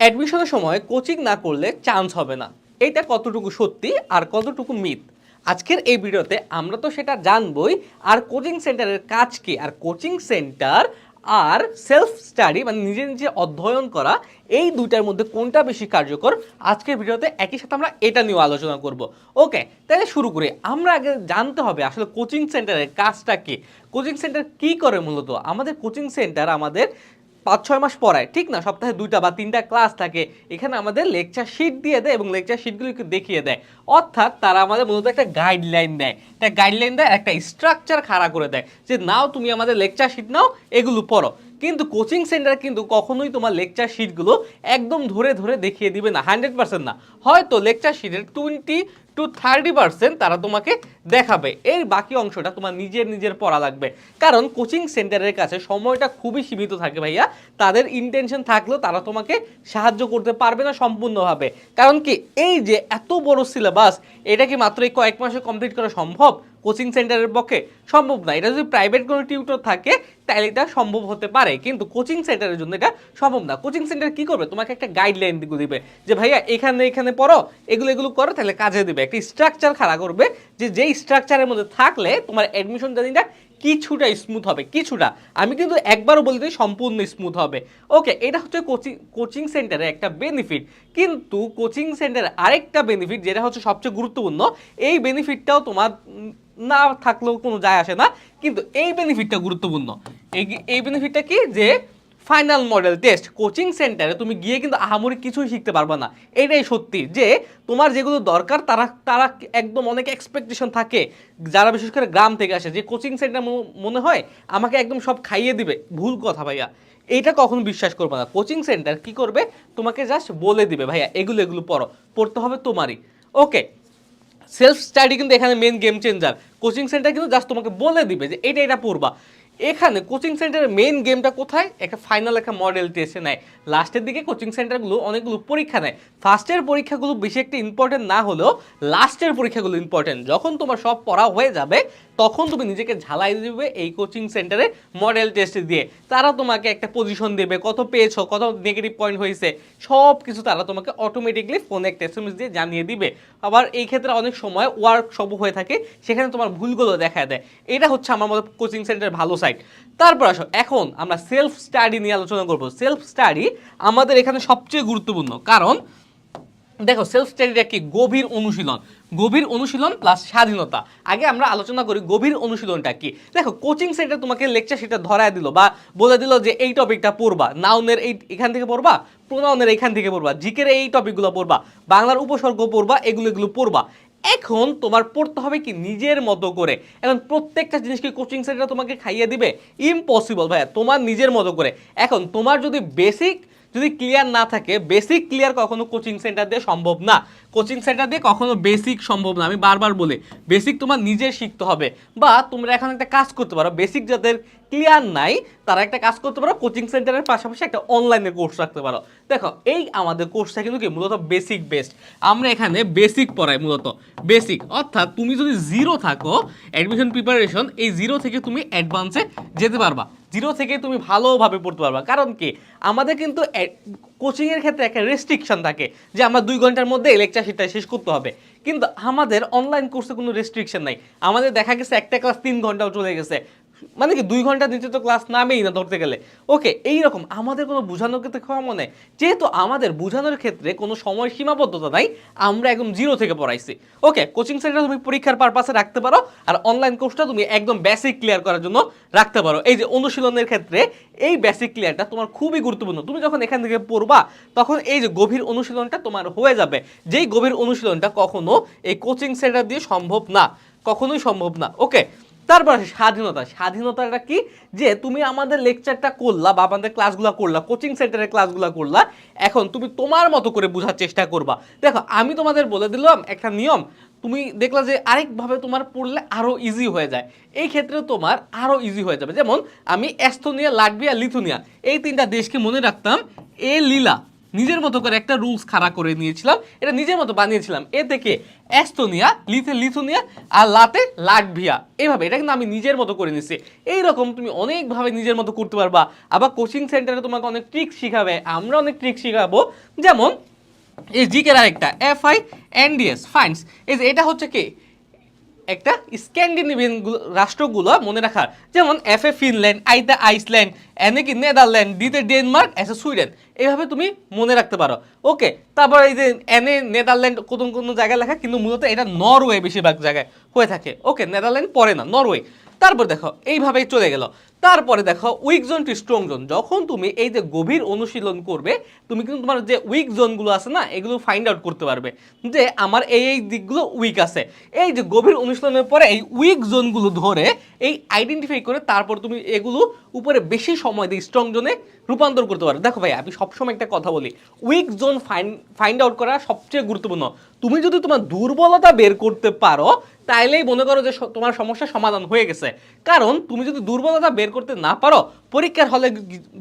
অ্যাডমিশনের সময় কোচিং না করলে চান্স হবে না। এইটা কতটুকু সত্যি আর কতটুকু মিথ? আজকের এই ভিডিওতে আমরা তো সেটা জানবই, আর কোচিং সেন্টারের কাজ কি? আর কোচিং সেন্টার আর সেলফ স্টাডি মানে নিজে নিজে অধ্যয়ন করা, এই দুইটার মধ্যে কোনটা বেশি কার্যকর? আজকের ভিডিওতে একই সাথে আমরা এটা নিয়েও আলোচনা করব। ওকে তাহলে শুরু করি। আমরা আগে জানতে হবে আসলে কোচিং সেন্টারের কাজটা কি? কোচিং সেন্টার কি করে মূলত? আমাদের কোচিং সেন্টার আমাদের পাঁচ ছয় মাস পড়ায়, ঠিক না? সপ্তাহে দুইটা বা তিনটা ক্লাস থাকে। এখানে আমাদের লেকচার শিট দিয়ে দেয় এবং লেকচার শিটগুলোকে দেখিয়ে দেয়। অর্থাৎ তারা আমাদের মূলত একটা গাইডলাইন দেয়। একটা গাইডলাইন দেয়, একটা স্ট্রাকচার খাড়া করে দেয় যে, নাও, তুমি আমাদের লেকচার শিট নাও, এগুলো পড়ো। কিন্তু কোচিং সেন্টার কিন্তু কখনোই তোমার লেকচার শিটগুলো একদম ধরে ধরে দেখিয়ে দিবে না হান্ড্রেড পার্সেন্ট না। হয়তো লেকচার শিটের টোয়েন্টি টু থার্টি পার্সেন্ট তারা তোমাকে দেখাবে। এর বাকি অংশটা তোমার নিজের নিজের পড়া লাগবে। কারণ কোচিং সেন্টারের কাছে সময়টা খুবই সীমিত থাকে ভাইয়া। তাদের ইন্টেনশন থাকলেও তারা তোমাকে সাহায্য করতে পারবে না সম্পূর্ণভাবে। কারণ কি, এই যে এত বড় সিলেবাস এটা কি মাত্র এই কয়েক মাসে কমপ্লিট করা সম্ভব? কোচিং সেন্টারের পক্ষে সম্ভব না। এটা যদি প্রাইভেট কোনো টিউটর থাকে, তাহলে এটা সম্ভব হতে পারে। কিন্তু কোচিং সেন্টারের জন্য এটা সম্ভব না। কোচিং সেন্টার কি করবে? তোমাকে একটা গাইডলাইন দিকে দিবে যে, ভাইয়া, এখানে এখানে পড়ো, এগুলো এগুলো করো, তাহলে কাজে দিবে। একটা স্ট্রাকচার খাড়া করবে যে যেই স্ট্রাকচারের মধ্যে থাকলে তোমার অ্যাডমিশন জার্নিটা কিছুটা স্মুথ হবে, কিছুটা। আমি কিন্তু একবারও বলি দিই সম্পূর্ণ স্মুথ হবে। ওকে এটা হচ্ছে কোচিং কোচিং সেন্টারে একটা বেনিফিট কিন্তু কোচিং সেন্টারে আরেকটা বেনিফিট যেটা হচ্ছে সবচেয়ে গুরুত্বপূর্ণ, এই বেনিফিটটাও তোমার না থাকলেও কোনো যায় আসে না। কিন্তু এই বেনিফিটটা গুরুত্বপূর্ণ। এই এই বেনিফিটটা কি? যে ফাইনাল মডেল টেস্ট কোচিং সেন্টারে তুমি গিয়ে কিন্তু আহামরি কিছুই শিখতে পারবে না। এটাই সত্যি যে, তোমার যেগুলো দরকার, তারা তারা একদম অনেক এক্সপেকটেশন থাকে। যারা বিশেষ করে গ্রাম থেকে আসে, যে কোচিং সেন্টার মনে হয়, আমাকে একদম সব খাইয়ে দিবে। ভুল কথা ভাইয়া। এইটা কখনো বিশ্বাস করবে না। কোচিং সেন্টার কি করবে? তোমাকে জাস্ট বলে দিবে, ভাইয়া, এগুলো এগুলো পড়ো। পড়তে হবে তোমারই। ওকে সেলফ স্টাডি কিন্তু এখানে main game changer coaching centre কিন্তু জাস্ট তোমাকে বলে দিবে যে, এটা এটা পড়বা। এখানে কোচিং সেন্টারের মেইন গেমটা কোথায়? একটা ফাইনাল একটা মডেল টেস্টে নেয়। লাস্টের দিকে কোচিং সেন্টারগুলো অনেকগুলো পরীক্ষা নেয়। ফার্স্টের পরীক্ষাগুলো বেশি একটা ইম্পর্টেন্ট না হলেও লাস্টের পরীক্ষাগুলো ইম্পর্টেন্ট যখন তোমার সব পড়া হয়ে যাবে তখন তুমি নিজেকে ঝালাই দিবে এই কোচিং সেন্টারে মডেল টেস্ট দিয়ে। তারা তোমাকে একটা পজিশন দেবে, কত পেয়েছ, কত নেগেটিভ পয়েন্ট হয়েছে সব কিছু তারা তোমাকে অটোমেটিকলি ফোনে একটা এস দিয়ে জানিয়ে দিবে। আবার এই ক্ষেত্রে অনেক সময় ওয়ার্কশপ হয়ে থাকে, সেখানে তোমার ভুলগুলো দেখা দেয়। এটা হচ্ছে আমার মতো কোচিং সেন্টারের ভালো সাইড তারপর আসো, এখন আমরা সেলফ স্টাডি নিয়ে আলোচনা করব। সেলফ স্টাডি আমাদের এখানে সবচেয়ে গুরুত্বপূর্ণ। কারণ দেখো সেলফ স্টাডিটা কি? গভীর অনুশীলন। গভীর অনুশীলন প্লাস স্বাধীনতা। আগে আমরা আলোচনা করি গভীর অনুশীলনটা কি। দেখো কোচিং সেন্টার তোমাকে লেকচার সেটা ধরায় দিল বা বলে দিল যে এই টপিকটা পড়বা। নাউনের এই এখান থেকে পড়বা প্রোনাউনের এখান থেকে পড়বা, জিকের এই টপিকগুলো পড়বা, বাংলার উপসর্গ পড়বা, এগুলো এগুলো পড়বা। এখন তোমার পড়তে হবে কি নিজের মতো করে। এখন প্রত্যেকটা জিনিস কি কোচিং সেন্টার তোমাকে খাইয়ে দিবে? ইম্পসিবল ভাইয়া, তোমার নিজের মতো করে। এখন তোমার যদি বেসিক যদি ক্লিয়ার না থাকে বেসিক ক্লিয়ার কখনো কোচিং সেন্টার দিয়ে সম্ভব না। কোচিং সেন্টার দিয়ে কখনো বেসিক সম্ভব না। আমি বারবার বলি বেসিক তোমার নিজে শিখতে হবে। বা তোমরা এখন একটা কাজ করতে পারো বেসিক যাদের ক্লিয়ার নাই, তারা একটা কাজ করতে পারো কোচিং সেন্টারের পাশাপাশি একটা অনলাইনে কোর্স রাখতে পারো। দেখো, এই আমাদের কোর্সটা কিন্তু কি, মূলত বেসিক বেস্ট আমরা এখানে বেসিক পড়াই মূলত। বেসিক অর্থাৎ তুমি যদি জিরো থাকো অ্যাডমিশন প্রিপারেশন এই জিরো থেকে তুমি অ্যাডভান্সে যেতে পারবা। জিরো থেকে তুমি ভালোভাবে পড়তে পারবা। কারণ কি, আমাদের কিন্তু কোচিংয়ের ক্ষেত্রে একটা রেস্ট্রিকশন থাকে যে আমরা দুই ঘণ্টার মধ্যে লেকচার শিটটা শেষ করতে হবে। কিন্তু আমাদের অনলাইন কোর্সে কোনো রেস্ট্রিকশন নাই। আমাদের দেখা গেছে একটা ক্লাস তিন ঘন্টাও চলে গেছে। মানে কি, দুই ঘণ্টা নিচে তো ক্লাস নামেই না ধরতে গেলে। ওকে এইরকম আমাদের কোনো বোঝানোর ক্ষেত্রে খাওয়া মনে? যেহেতু আমাদের বোঝানোর ক্ষেত্রে কোনো সময় সীমাবদ্ধতা নাই, আমরা একদম জিরো থেকে পড়াইছি। ওকে কোচিং সেন্টার তুমি পরীক্ষার পারপাসে রাখতে পারো, আর অনলাইন কোর্সটা তুমি একদম বেসিক ক্লিয়ার করার জন্য রাখতে পারো। এই যে অনুশীলনের ক্ষেত্রে, এই বেসিক ক্লিয়ারটা তোমার খুবই গুরুত্বপূর্ণ। তুমি যখন এখান থেকে পড়বা, তখন এই যে গভীর অনুশীলনটা তোমার হয়ে যাবে। যেই গভীর অনুশীলনটা কখনো এই কোচিং সেন্টার দিয়ে সম্ভব না, কখনোই সম্ভব না। ওকে তারপর স্বাধীনতা। স্বাধীনতাটা কি? যে তুমি আমাদের লেকচারটা করলা বা আমাদের ক্লাসগুলো করলা কোচিং সেন্টারের ক্লাসগুলো করলা, এখন তুমি তোমার মতো করে বোঝার চেষ্টা করবা। দেখো, আমি তোমাদের বলে দিলাম একটা নিয়ম, তুমি দেখলা যে আরেকভাবে তোমার পড়লে আরও ইজি হয়ে যায়। এই ক্ষেত্রেও তোমার আরও ইজি হয়ে যাবে। যেমন, আমি এস্তোনিয়া, লাটভিয়া, লিথুনিয়া, এই তিনটা দেশকে মনে রাখতাম, এ লীলা। নিজের মতো করে একটা রুলস খাড়া করে নিয়েছিলাম, এটা নিজের মতো বানিয়েছিলাম। এ থেকে অ্যাস্তোনিয়া লিথে লিথুনিয়া আর লাতে লাটভিয়া। এইভাবে এটা কিন্তু আমি নিজের মতো করে নিচ্ছি এইরকম তুমি অনেকভাবে নিজের মতো করতে পারবা। আবার কোচিং সেন্টারে তোমাকে অনেক ট্রিক শিখাবে। আমরা অনেক ট্রিক শিখাবো। যেমন, এই জিকের আরেকটা এফ আই এনডিএস ফাইন্স এই যে, এটা হচ্ছে কি? একটা স্ক্যান্ডিনেভিয়ান রাষ্ট্রগুলো মনে রাখার। যেমন এফ এ ফিনল্যান্ড আই আইতে আইসল্যান্ড এনে কি নেদারল্যান্ড ডিতে ডেনমার্ক এস সুইডেন এইভাবে তুমি মনে রাখতে পারো। ওকে, তারপর এই যে এনে নেদারল্যান্ড কোন কোনো জায়গায় লেখা, কিন্তু মূলত এটা নরওয়ে বেশিরভাগ জায়গায় হয়ে থাকে। ওকে নেদারল্যান্ড পরে না নরওয়ে তারপর দেখো, এইভাবেই চলে গেল। তারপরে দেখো weak zone to strong zone যখন তুমি এই যে গভীর অনুশীলন করবে, তুমি কিন্তু তোমার যে উইক জোনগুলো আছে না, এগুলো ফাইন্ড আউট করতে পারবে যে আমার এই এই দিকগুলো উইক আছে। এই যে গভীর অনুশীলনের পরে এই উইক জোনগুলো ধরে এই আইডেন্টিফাই করে তারপর তুমি এগুলো উপরে বেশি সময় দিয়ে স্ট্রং জোনে রূপান্তর করতে পারো দেখো ভাই, আমি সবসময় একটা কথা বলি weak zone find find out করা সবচেয়ে গুরুত্বপূর্ণ। তুমি যদি তোমার দুর্বলতা বের করতে পারো, তাইলেই মনে করো যে তোমার সমস্যার সমাধান হয়ে গেছে। কারণ তুমি যদি দুর্বলতা বের করতে না পারো, পরীক্ষার হলে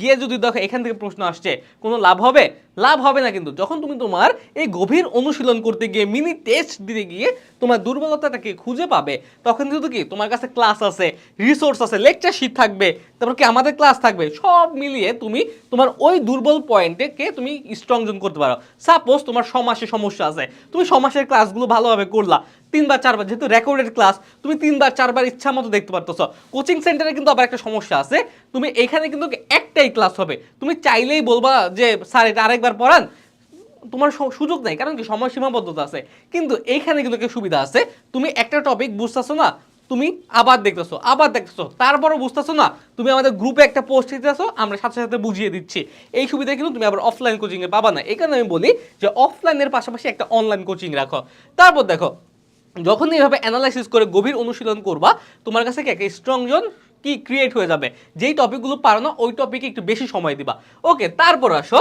গিয়ে যদি দেখো এখান থেকে প্রশ্ন আসছে, কোনো লাভ হবে? লাভ হবে না কিন্তু। যখন তুমি তোমার এই গভীর অনুশীলন করতে গিয়ে মিনি টেস্ট দিতে গিয়ে তোমার দুর্বলতাটাকে খুঁজে পাবে, তখন কিন্তু কি? তোমার কাছে ক্লাস আছে রিসোর্স আছে লেকচার শিট থাকবে, তারপর কি আমাদের ক্লাস থাকবে? সব মিলিয়ে তুমি তোমার ওই দুর্বল পয়েন্টকে তুমি স্ট্রং জোন করতে পারো। সাপোজ তোমার সমাসে সমস্যা আছে, তুমি সমাসের ক্লাসগুলো ভালোভাবে করলা, তিনবার চারবার, যেহেতু রেকর্ডেড ক্লাস তুমি তিনবার, চারবার ইচ্ছা মতো দেখতে পারতেছ। কোচিং সেন্টারে কিন্তু আবার একটা সমস্যা আছে, তুমি এখানে কিন্তু একটাই ক্লাস হবে। তুমি চাইলেই বলবা যে, স্যার, এটা আরেকবার পড়ান, তোমার সুযোগ নাই, কারণ কি সময় সীমাবদ্ধতা আছে। কিন্তু এইখানে কিন্তু সুবিধা আছে। তুমি একটা টপিক বুঝতেছো না, তুমি আবার দেখতেছো আবার দেখতেছো, তারপরও বুঝতেছো না, তুমি আমাদের গ্রুপে একটা পোস্ট দিতেছো, আমরা সাথে সাথে বুঝিয়ে দিচ্ছি। এই সুবিধা কিন্তু তুমি আবার অফলাইন কোচিংয়ে পাবা না। এই কারণে আমি বলি যে অফলাইনের পাশাপাশি একটা অনলাইন কোচিং রাখো। তারপর দেখো, যখন এইভাবে অ্যানালাইসিস করে গভীর অনুশীলন করবা, তোমার কাছে কি একটা স্ট্রং জোন কি ক্রিয়েট হয়ে যাবে? যেই টপিকগুলো পারো না, ওই টপিকে একটু বেশি সময় দিবা। ওকে তারপর আসো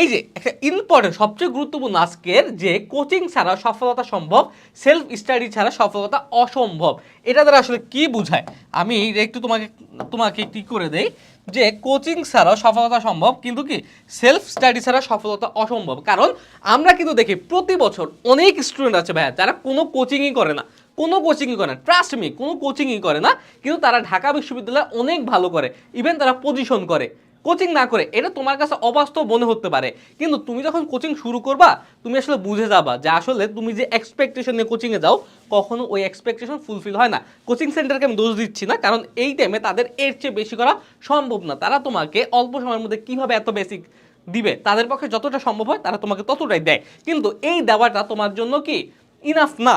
এই যে, একটা ইম্পর্টেন্ট সবচেয়ে গুরুত্বপূর্ণ আজকের যে কোচিং ছাড়া সফলতা সম্ভব সেলফ স্টাডি ছাড়া সফলতা অসম্ভব। এটা দ্বারা আসলে কি বোঝায়? আমি একটু তোমাকে তোমাকে কি করে দেই যে কোচিং ছাড়া সফলতা সম্ভব, কিন্তু কি সেলফ স্টাডি ছাড়া সফলতা অসম্ভব। কারণ আমরা কিন্তু দেখি প্রতি বছর অনেক স্টুডেন্ট আছে ভাইয়া, যারা কোনো কোচিংই করে না। কোনো কোচিংই করে না ট্রাস্ট মি কোনো কোচিংই করে না, কিন্তু তারা ঢাকা বিশ্ববিদ্যালয়ে অনেক ভালো করে। ইভেন তারা পজিশন করে। কোচিং না করে, এটা তোমার কাছে অবাস্তব মনে হতে পারে। কিন্তু তুমি যখন কোচিং শুরু করবা, তুমি আসলে বুঝে যাবা যে আসলে তুমি যে এক্সপেকটেশন নিয়ে কোচিংয়ে যাও, কখনো ওই এক্সপেকটেশন ফুলফিল হয় না। কোচিং সেন্টারকে আমি দোষ দিচ্ছি না, কারণ এই টাইমে তাদের এর চেয়ে বেশি করা সম্ভব না। তারা তোমাকে অল্প সময়ের মধ্যে কীভাবে এত বেসিক দিবে, তাদের পক্ষে যতটা সম্ভব হয়, তারা তোমাকে ততটাই দেয়। কিন্তু এই দেওয়াটা তোমার জন্য কি ইনাফ না?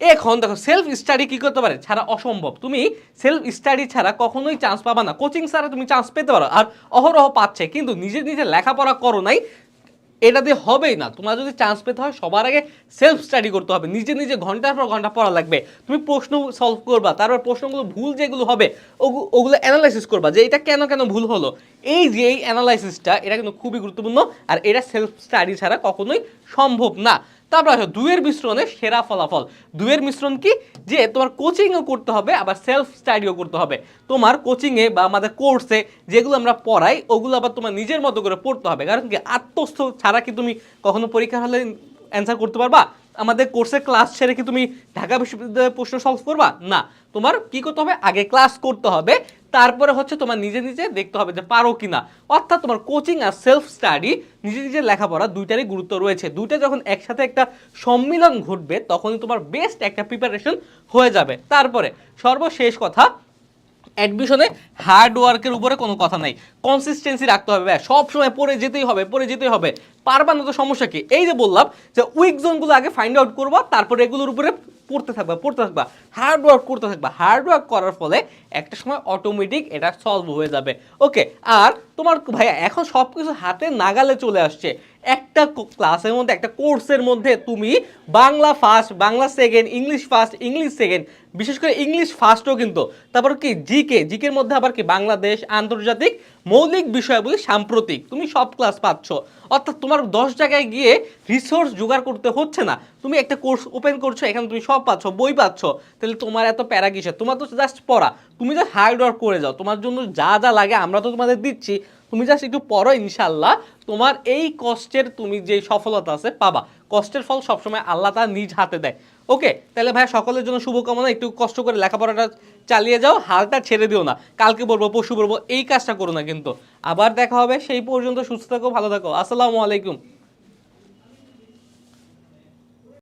এখন দেখো সেলফ স্টাডি কি করতে পারে? ছাড়া অসম্ভব। তুমি সেলফ স্টাডি ছাড়া কখনোই চান্স পাবা না। কোচিং ছাড়া তুমি চান্স পেতে পারো। আর অহরহ পাচ্ছে। কিন্তু নিজে নিজে লেখাপড়া করো নাই, এটা দিয়ে হবেই না। তোমার যদি চান্স পেতে হয়, সবার আগে সেলফ স্টাডি করতে হবে। নিজে নিজে ঘণ্টার পর ঘণ্টা পড়া লাগবে। তুমি প্রশ্ন সলভ করবা, তারপর প্রশ্নগুলো ভুল যেগুলো হবে, ওগু- ওগুলো অ্যানালাইসিস করবা যে এটা কেন কেন ভুল হলো। এই যে, এই অ্যানালাইসিসটা এটা কিন্তু খুবই গুরুত্বপূর্ণ। আর এটা সেলফ স্টাডি ছাড়া কখনোই সম্ভব না। তারপর আসো দুয়ের মিশ্রণে সেরা ফলাফল। দুয়ের মিশ্রণ কি? যে তোমার কোচিংও করতে হবে, আবার সেলফ স্টাডিও করতে হবে। তোমার কোচিংয়ে বা আমাদের কোর্সে যেগুলো আমরা পড়াই, ওগুলো আবার তোমার নিজের মতো করে পড়তে হবে। কারণ কি, আত্মস্থ ছাড়া কি তুমি কখনো পরীক্ষা হলে অ্যান্সার করতে পারবা? আমাদের কোর্সের ক্লাস ছেড়ে কি তুমি ঢাকা বিশ্ববিদ্যালয়ের প্রশ্ন সলভ করবা? না। তোমার কি করতে হবে? আগে ক্লাস করতে হবে। তারপরে হচ্ছে তোমার নিজে নিজে দেখতে হবে যে পারো কিনা। অর্থাৎ তোমার কোচিং আর সেলফ স্টাডি নিজে নিজে লেখাপড়া দুইটারই গুরুত্ব রয়েছে। দুইটা যখন একসাথে একটা সম্মিলন ঘটবে, তখনই তোমার বেস্ট একটা প্রিপারেশন হয়ে যাবে। তারপরে, সর্বশেষ কথা অ্যাডমিশনে হার্ড ওয়ার্কের উপরে কোনো কথা নাই। কনসিস্টেন্সি রাখতে হবে সব সময় পড়ে যেতেই হবে, পড়ে যেতেই হবে। পারবা না তো সমস্যা কি? এই যে বললাম যে উইক জোনগুলো আগে ফাইন্ড আউট করবা, তারপরে এগুলোর উপরে পড়তে থাকবা পড়তে থাকবা। হার্ড ওয়ার্ক করতে থাকবা। হার্ড ওয়ার্ক করার ফলে একটা সময় অটোমেটিক এটা সলভ হয়ে যাবে। ওকে আর তোমার ভাইয়া, এখন সব কিছু হাতে নাগালে চলে আসছে। একটা ক্লাসের মধ্যে, একটা কোর্সের মধ্যে তুমি Bangla first Bangla second English first English second বিশেষ করে ইংলিশ ফার্স্টও কিন্তু। তারপর কি? জিকে জিকের মধ্যে আবার কি? বাংলাদেশ, আন্তর্জাতিক মৌলিক বিষয়গুলি সাম্প্রতিক। তুমি সব ক্লাস পাচ্ছ। অর্থাৎ তোমার দশ জায়গায় গিয়ে রিসোর্স জোগাড় করতে হচ্ছে না। তুমি একটা কোর্স ওপেন করছ, এখানে তুমি সব পাচ্ছ, বই পাচ্ছ। তাহলে তোমার এত প্যারা কিসের? তোমার তো জাস্ট পড়া। তুমি জাস্ট হার্ড ওয়ার্ক করে যাও। তোমার জন্য যা যা লাগে আমরা তো তোমাদের দিচ্ছি। তুমি জাস্ট একটু পরো ইনশাল্লাহ তোমার এই কষ্টের তুমি যে সফলতা আছে, পাবা। কষ্টের ফল সবসময় আল্লাহ তা নিজ হাতে দেয়। ওকে তাহলে ভাই সকলের জন্য শুভকামনা। একটু কষ্ট করে লেখাপড়াটা চালিয়ে যাও, হালটা ছেড়ে দিও না। কালকে বলব পশু বলব, এই কাজটা করো না কিন্তু। আবার দেখা হবে, সেই পর্যন্ত সুস্থ থাকো, ভালো থাকো। আসসালামু আলাইকুম।